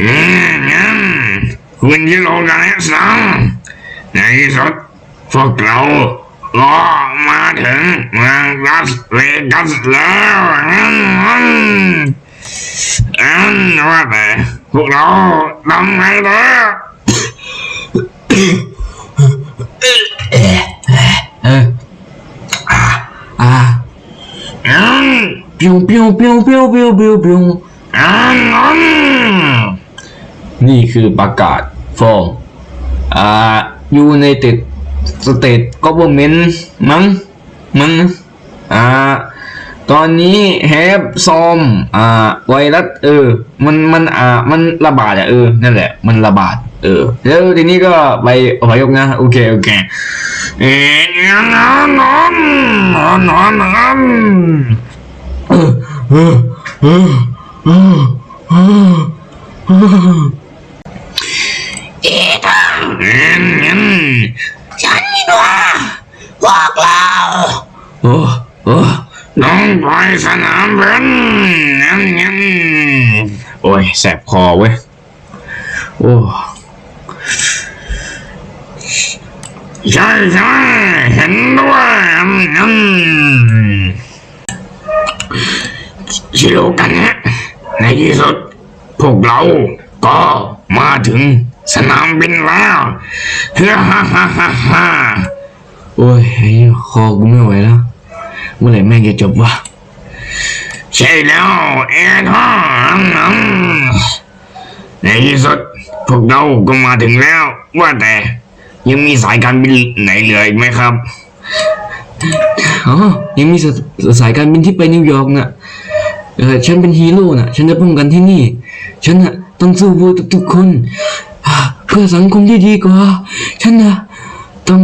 อืมอืมคุณยิโรกันแล้วสังในที่สุดพวกเราก็มาถึงเมืองลาสเวกัสแล้วอืมอืมอืมว่าแต่พวกเราทำไงแล้วเอออ่าอ่าอืมปิ้วปิ้วปิ้วปิ้วปิ้วปิ้วปิ้วอืมอืม นี่คือประกาศฟอร์มอ่า United States Government มั้งมั้งอ่าตอนนี้แฮปซอมอ่าไวรัสเออ มันมันอ่ามันระบาดอะเออนั่นแหละ มันระบาด เออ แล้วทีนี้ก็ไปอพยพนะโอเคโอเคเออนนอนนอนนอนนอนเออเออเออเออเออเออ เอ็นยัน ฉันนี่ว่าพวกเราโอ้โอ้ต้องไปสนามบินยันยันโอ้ยแสบคอเว้ย โอ้ใช่ใช่เห็นด้วยยันยันชิโรกันนะในที่สุดพวกเราก็มาถึง สนามบินแล้วฮ่าฮ่าฮ่าฮ่าฮ่าโอ้ยไอ้คอกูไม่ไหวแล้วเมื่อไหร่แม่งจะจบวะใช่แล้วเอ็ดฮ่าอืมในที่สุดพวกเราก็มาถึงแล้ว ว่าแต่ยังมีสายการบินไหนเหลืออีกไหมครับอ๋อยังมีสายการบินที่ไปนิวยอร์กน่ะเออฉันเป็นฮีโร่น่ะ ฉันจะป้องกันที่นี่ ฉันน่ะต้องสู้เพื่อทุกๆคน เพื่อสังคมที่ดีกว่า ฉันน่ะต้อง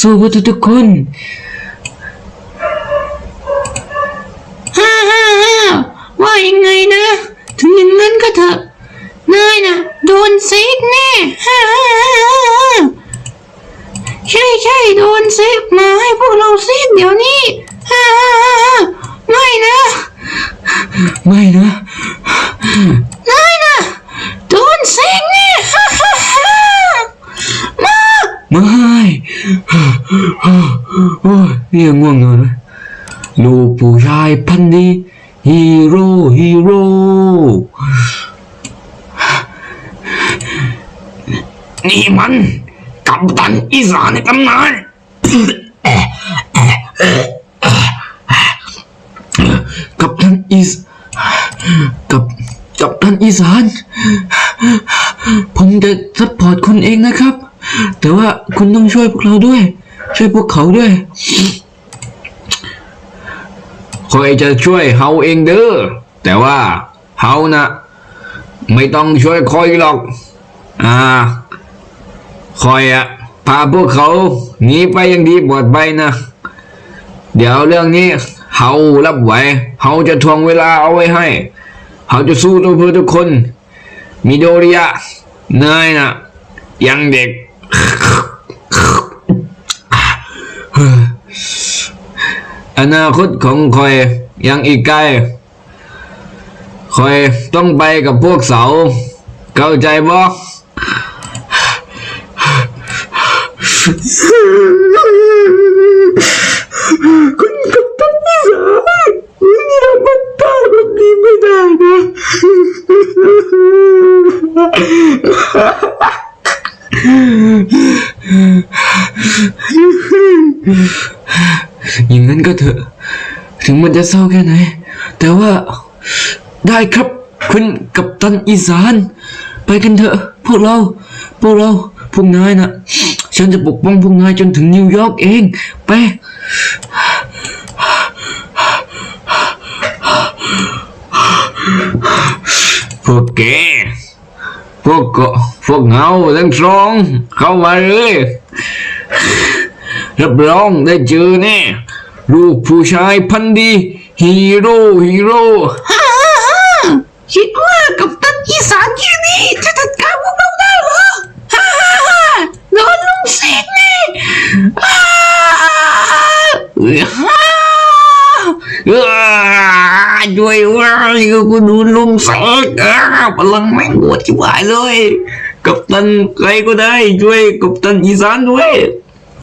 สู้เพื่อทุกๆคนฮ่าฮ่าฮ่าว่ายังไงนะ ถึงอย่างนั้นก็เถอะนายนะโดนซีกแน่ฮ่าฮ่าฮ่าฮ่าใช่ใช่โดนซีกมาให้พวกเราซีกเดี๋ยวนี้ฮ่าฮ่าฮ่าฮ่าไม่นะ ไม่นะนายนะโดนซีกแน่ฮ่าฮ่าฮ่ามา ไม่โอ้ยนี่ยังง่วงนอนไหมลูกผู้ชายพันธุ์ดีฮีโร่ฮีโร่นี่มันกัปตันอีสานในตำนานกับท่านอีสกับกับท่านอีสาน ผมจะซัพพอร์ตคุณเองนะครับ แต่ว่าคุณต้องช่วยพวกเราด้วย ช่วยพวกเขาด้วยคอยจะช่วยเฮาเองเด้อแต่ว่าเฮานะไม่ต้องช่วยคอยหรอก อ่าคอยอะพาพวกเขาหนีไปอยังดีปลอดภัยนะ เดี๋ยวเรื่องนี้เฮารับไหวเฮาจะทวงเวลาเอาไว้ให้เฮาจะสู้ตัวเพื่อทุกคน มิโดริยะนายนะยังเด็ก อนาคตของคอยยังอีกไกลคอยต้องไปกับพวกเสา เข้าใจบ่คุณกับท่านที่สามนี่เราบัดตาแบบนี้ไม่ได้นะ อย่างนั้นก็เถอะ ถึงมันจะเศร้าแค่ไหน แต่ว่าได้ครับคุณกับตันอีสาน ไปกันเถอะ พวกเรา พวกเราพวกนายนะฉันจะปกป้องพวกนายจนถึงนิวยอร์กเอง ไปพวกแก พวกเกาะพวกเงาทั้งสองเข้ามาเลยรับรองได้เจอแน่ลูกผู้ชายพันดีฮีโร่ฮีโร่ฮ่าฮ่าฮ่าคิดว่ากับตันอีสานที่นี่จะจัดการพวกเราได้เหรอฮ่าฮ่าฮ่าโดนลุงเสกแน่ฮ่า ฮ่าเอ้อยู่กูดูลุมเสกอ่าพลังแม่งปวดจิ๋วหายเลย กับตันใครก็ได้ช่วยกับตันอีสานด้วย